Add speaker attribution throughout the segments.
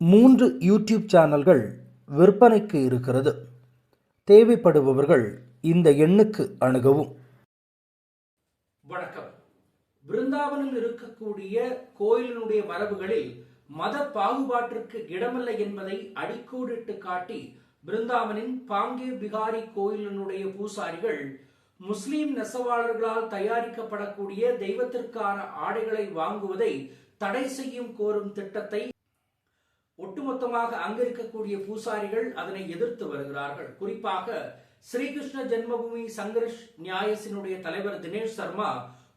Speaker 1: மூன்று யூடியூப் சேனல்கள் விற்பனைக்கு இருக்கிறது. தேவைப்படுபவர்கள் இந்த எண்ணுக்கு அணுகவும்.
Speaker 2: வணக்கம். பிருந்தாவனில் இருக்கக்கூடிய கோயிலினுடைய மரபுகளில் மத பாகுபாட்டிற்கு இடமில்லை என்பதை அடிக்கோடிட்டு காட்டி பிருந்தாவனின் பாங்கே பிகாரி கோயிலினுடைய பூசாரிகள் முஸ்லிம் நெசவாளர்களால் தயாரிக்கப்படக்கூடிய தெய்வத்திற்கான ஆடைகளை வாங்குவதை தடை செய்யும் கோரும் திட்டத்தை ஒட்டுமொத்தமாக அங்க இருக்கக்கூடிய பூசாரிகள் அதனை எதிர்த்து வருகிறார்கள். குறிப்பாக ஸ்ரீகிருஷ்ண ஜென்மபூமி சங்கர்ஷ் நியாயசினுடைய தலைவர் தினேஷ் சர்மா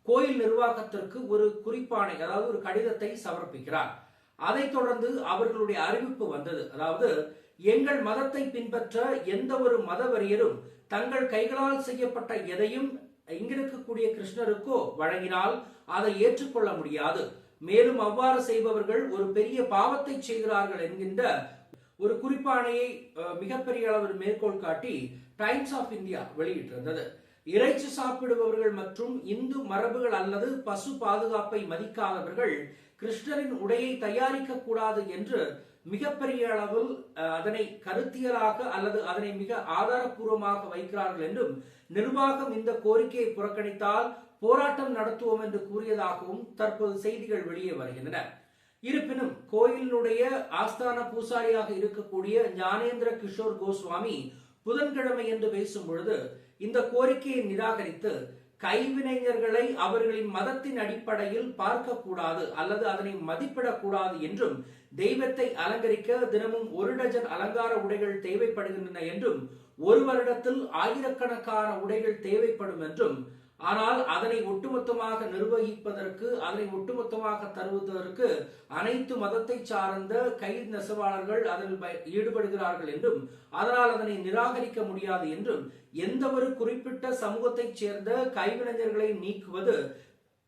Speaker 2: கோயில் நிர்வாகத்திற்கு ஒரு குறிப்பானை அதாவது ஒரு கடிதத்தை சமர்ப்பிக்கிறார். அதைத் தொடர்ந்து அவர்களுடைய அறிவிப்பு வந்தது. அதாவது எங்கள் மதத்தை பின்பற்ற எந்த ஒரு மதவரியரும் தங்கள் கைகளால் செய்யப்பட்ட எதையும் இங்கிருக்கக்கூடிய கிருஷ்ணருக்கோ வழங்கினால் அதை ஏற்றுக்கொள்ள முடியாது. மேலும் அவ்வாறு செய்பவர்கள் ஒரு பெரிய பாவத்தை செய்கிறார்கள் என்கின்ற ஒரு குறிப்பாணையை அஹ், மிகப்பெரிய அளவில் மேற்கோள் காட்டி டைம்ஸ் ஆஃப் இந்தியா வெளியிட்டிருந்தது. இறைச்சி சாப்பிடுபவர்கள் மற்றும் இந்து மரபுகள் அல்லது பசு பாதுகாப்பை மதிக்காதவர்கள் கிருஷ்ணரின் உடையை தயாரிக்க கூடாது என்று மிகப்பெரிய அளவில் அதனை கருத்தியலாக அல்லது அதனை மிக ஆதாரப்பூர்வமாக வைக்கிறார்கள் என்றும் நிர்வாகம் இந்த கோரிக்கையை புறக்கணித்தால் போராட்டம் நடத்துவோம் என்று கூறியதாகவும் தற்போது செய்திகள் வெளியே வருகின்றன. இருப்பினும் கோயிலினுடைய ஆஸ்தான பூசாரியாக இருக்கக்கூடிய ஞானேந்திர கிஷோர் கோஸ்வாமி புதன்கிழமை என்று பேசும் பொழுது இந்த கோரிக்கையை நிராகரித்து கைவினைஞர்களை அவர்களின் மதத்தின் அடிப்படையில் பார்க்கக்கூடாது அல்லது அதனை மதிப்பிடக்கூடாது என்றும் தெய்வத்தை அலங்கரிக்க தினமும் ஒரு டஜன் அலங்கார உடைகள் தேவைப்படுகின்றன என்றும் ஒரு வருடத்தில் ஆயிரக்கணக்கான உடைகள் தேவைப்படும் என்றும் ஆனால் அதனை ஒட்டுமொத்தமாக நிர்வகிப்பதற்கு அதனை ஒட்டுமொத்தமாக தருவதற்கு அனைத்து மதத்தை சார்ந்த கை நெசவாளர்கள் அதில் ஈடுபடுகிறார்கள் என்றும் அதனால் அதனை நிராகரிக்க முடியாது என்றும் எந்த ஒரு குறிப்பிட்ட சமூகத்தைச் சேர்ந்த கைவினைஞர்களை நீக்குவது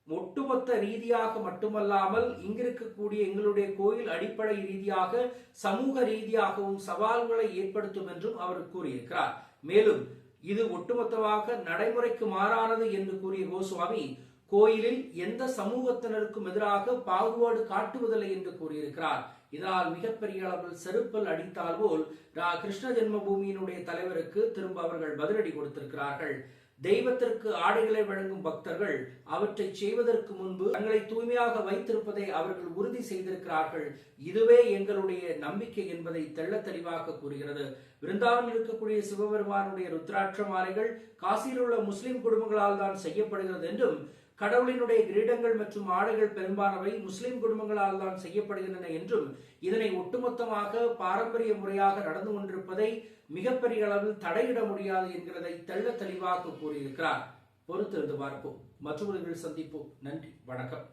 Speaker 2: ஒட்டுமொத்த ரீதியாக மட்டுமல்லாமல் இங்கிருக்கக்கூடிய எங்களுடைய கோயில் அடிப்படை ரீதியாக சமூக ரீதியாகவும் சவால்களை ஏற்படுத்தும் என்றும் அவர் கூறியிருக்கிறார். மேலும் இது ஒட்டுமொத்தமாக நடைமுறைக்கு மாறானது என்று கூறிய கோஸ்வாமி கோயிலில் எந்த சமூகத்தினருக்கும் எதிராக பாகுபாடு காட்டுவதில்லை என்று கூறியிருக்கிறார். இதனால் மிகப்பெரிய அளவில் செருப்பல் அடித்தால் போல் ரா- கிருஷ்ண ஜென்மபூமியினுடைய தலைவருக்கு திரும்ப அவர்கள் பதிலடி கொடுத்திருக்கிறார்கள். தெய்வத்திற்கு ஆடைகளை வழங்கும் பக்தர்கள் அவற்றை செய்வதற்கு முன்பு தங்களை தூய்மையாக வைத்திருப்பதை அவர்கள் உறுதி செய்திருக்கிறார்கள். இதுவே எங்களுடைய நம்பிக்கை என்பதை தெள்ளத் தெளிவாக கூறுகிறது. விருந்தாவன் இருக்கக்கூடிய சிவபெருமானுடைய ருத்ராட்ச மாலைகள் காசியில் உள்ள முஸ்லிம் குடும்பங்களால் தான் செய்யப்படுகிறது என்றும் கடவுளினுடைய கிரீடங்கள் மற்றும் ஆடைகள் பெரும்பாலானவை முஸ்லிம் குடும்பங்களால் தான் செய்யப்படுகின்றன என்றும் இதனை ஒட்டுமொத்தமாக பாரம்பரிய முறையாக நடந்து கொண்டிருப்பதை மிகப்பெரிய அளவில் தடையிட முடியாது என்கிறதை தெள்ள தெளிவாக கூறியிருக்கிறார். பொறுத்திருந்து பார்ப்போம். மற்றவர்கள் சந்திப்போம். நன்றி. வணக்கம்.